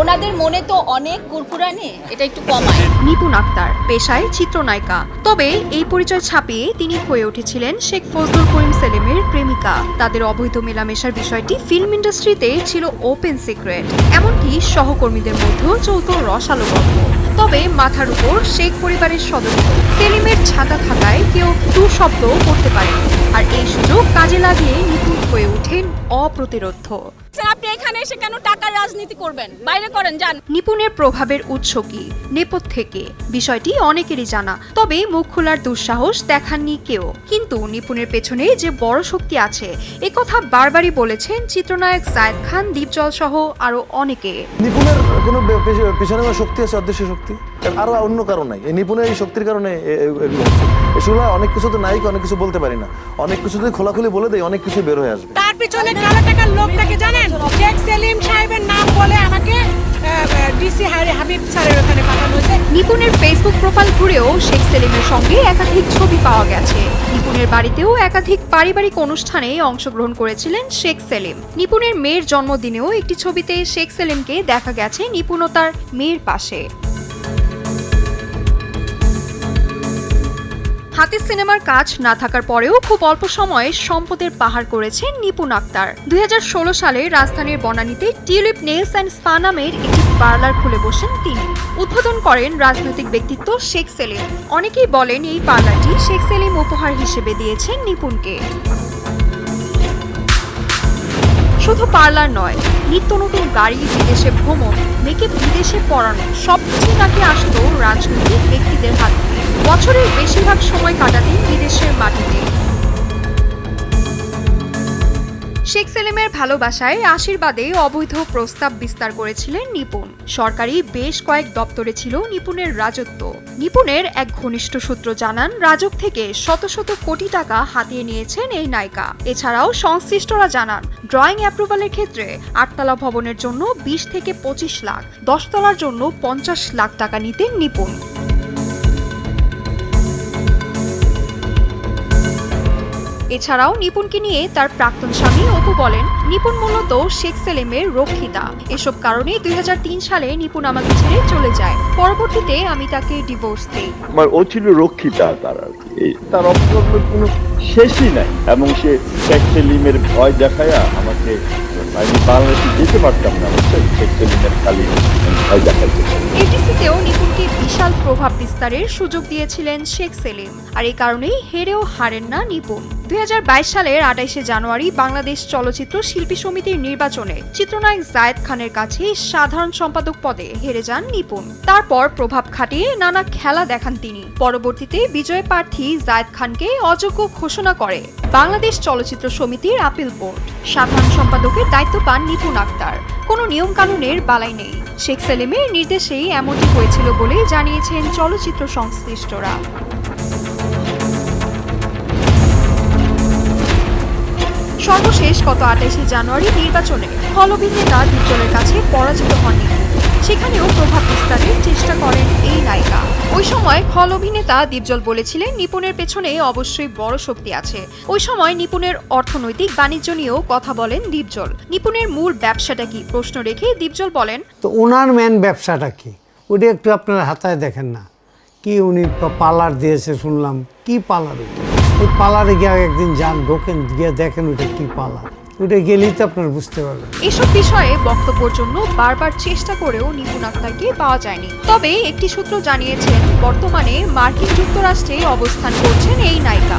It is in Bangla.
ওনাদের মনে তো অনেক কুরকুরানি, এটা একটু কমায়। নিপুণ আক্তার, পেশায় চিত্রনায়িকা। তবে এই পরিচয় ছাপিয়ে তিনি হয়ে উঠেছিলেন শেখ ফজলুল করিম সেলিমের প্রেমিকা। তাদের অবৈধ মেলামেশার বিষয়টি ফিল্ম ইন্ডাস্ট্রিতে ছিল ওপেন সিক্রেট। এমনকি সহকর্মীদের মধ্যেও চলত রসালো গল্প। তবে মাথার উপর শেখ পরিবারের সদস্য সেলিমের ছাতা থাকায় কেউ টু শব্দও করতে পারে আর এই সুযোগ কাজে লাগিয়ে নিপুণ হয়ে ওঠেন অপ্রতিরোধ স্যার, আপনি এখানে এসে কেন টাকার রাজনীতি করবেন? বাইরে করেন যান। নিপুণের প্রভাবের উৎস কি? নেপথ্য থেকে। বিষয়টি অনেকেরই জানা। তবে মুখ খোলার দুঃসাহস দেখাননি কেউ। কিন্তু নিপুণের পেছনে যে বড় শক্তি আছে এ কথা বারবারই বলেছেন চিত্রনায়ক জায়েদ খান দীপজল সহ আরও অনেকে। নিপুণের কোনো পেছনে কোনো শক্তি আছে অদৃশ্য শক্তি? আরও অন্য কারণ নাই। এই নিপুণের এই শক্তির কারণে এগুলো হচ্ছে। এগুলো অনেক কিছু তো নাই অনেক কিছু বলতে পারি না। অনেক কিছু যদি খোলাখুলি বলে দেয় অনেক কিছু বের হয়ে আসবে। তার পিছনে কালো টাকার লোকটাকে জানেন? শেখ সেলিম সাহেবের নাম বলে আমাকে ডিসি হাবিব স্যারের ওখানে পাঠানো হয়েছে। নিপুণের ফেসবুক প্রোফাইল ঘুরেও শেখ সেলিমের সঙ্গে একাধিক ছবি পাওয়া গেছে। নিপুণের বাড়িতেও একাধিক পারিবারিক অনুষ্ঠানে অংশগ্রহণ করেছিলেন শেখ সেলিম। নিপুণের মেয়ের জন্মদিনেও একটি ছবিতে শেখ সেলিমকে দেখা গেছে নিপুণ তার মেয়ের পাশে। হাতে সিনেমার কাজ না থাকার পরেও খুব অল্প সময়ে সম্পদের পাহাড় করেছেন নিপুণ আক্তার। দুই হাজার ষোলো সালে রাজধানীর বনানীতে টিউলিপ নেলস অ্যান্ড স্পা নামের একটি পার্লার খুলে বসেন তিনি। উদ্বোধন করেন রাজনৈতিক ব্যক্তিত্ব শেখ সেলিম। অনেকেই বলেন এই পার্লারটি শেখ সেলিম উপহার হিসেবে দিয়েছেন নিপুণকে। শুধু পার্লার নয়, নিত্য নতুন গাড়ি, বিদেশে ভ্রমণ, মেয়েকে বিদেশে পড়ানো সবকিছু নাকি আসতো রাজনৈতিক বেশিরভাগ সময় কাটাতেন বিদেশের মাটিতে শেখ সেলিমের ভালোবাসায় আশীর্বাদে অবৈধ প্রস্তাব বিস্তার করেছিলেন নিপুণ। সরকারি বেশ কয়েক দপ্তরে ছিল নিপুণের রাজত্ব। নিপুণের এক ঘনিষ্ঠ সূত্র জানান, রাজক থেকে শত শত কোটি টাকা হাতিয়ে নিয়েছেন এই নায়িকা। এছাড়াও সংশ্লিষ্টরা জানান, ড্রয়িং অ্যাপ্রুভালের ক্ষেত্রে আটতলা ভবনের জন্য বিশ থেকে পঁচিশ লাখ, দশতলার জন্য পঞ্চাশ লাখ টাকা নিতেন নিপুণ। এছাড়াও নিপুণকে নিয়ে তার প্রাক্তন স্বামী অপু বলেন, নিপুণ মূলত শেখ সেলেমের রক্ষিতা। এসব কারণে দুই হাজার তিন সালে নিপুণ আমাকে ছেড়ে চলে যায়। পরবর্তীতে আমি তাকে ডিভোর্স দিই। আমার ও ছিল রক্ষিতা তার আর কি। তার অপকর্মের কোনো শেষই নাই। এবং সে শেখ সেলিমের ভয় দেখায়া আমাকে, আমি বাংলাদেশে যেতে পারতাম না বুঝছেন শেখ সেলিমের খালি ভয় দেখাইতে এটিসিতেও নিপুণকে বিশাল প্রভাব বিস্তারের সুযোগ দিয়েছিলেন শেখ সেলিম। আর এই কারণেই হেরেও হারেন না নিপুণ। দুই হাজার বাইশ সালের আঠাইশে জানুয়ারি বাংলাদেশ চলচ্চিত্র শিল্পী সমিতির নির্বাচনে চিত্রনায়ক জায়েদ খানের কাছে সাধারণ সম্পাদক পদে হেরে যান নিপুণ। তারপর প্রভাব খাটিয়ে নানা খেলা দেখান তিনি। পরবর্তীতে বিজয় প্রার্থী জায়েদ খানকে অযোগ্য ঘোষণা করে। বাংলাদেশ চলচ্চিত্র সমিতির আপিল বোর্ড। সাধারণ সম্পাদকের দায়িত্ব পান নিপুণ আক্তার। কোনো নিয়ম কানুনের বালাই নেই। শেখ সেলিমের নির্দেশেই এমনটি হয়েছিল বলে জানিয়েছেন চলচ্চিত্র সংশ্লিষ্টরা। সর্বশেষ গত আঠাইশে জানুয়ারি নির্বাচনে হলভিনেতা দীপজলের কাছে সময় খল অভিনেতা দীপজল বলেছিলেন, নিপুণের পেছনে অবশ্যই বড় শক্তি আছে। ওই সময় নিপুণের অর্থনৈতিক বাণিজ্য নিয়েও কথা বলেন দীপজল। নিপুণের মূল ব্যবসাটা কি? প্রশ্ন রেখে দীপজল বলেন, তো ওনার মেন ব্যবসাটা কি? ওটা একটু আপনার হাতায় দেখেন না। কি উনি পার্লার দিয়েছে শুনলাম। কি পার্লার ওই পার্লারে গিয়ে একদিন যান, ঢোকেন, গিয়ে দেখেন ওটা কি পার্লার। ওটা গেলেই তো আপনার বুঝতে পারবেন। এসব বিষয়ে বক্তব্যের জন্য বারবার চেষ্টা করেও নিপুণ আক্তারকে পাওয়া যায়নি। তবে একটি সূত্র জানিয়েছেন বর্তমানে মার্কিন যুক্তরাষ্ট্রে অবস্থান করছেন এই নায়িকা।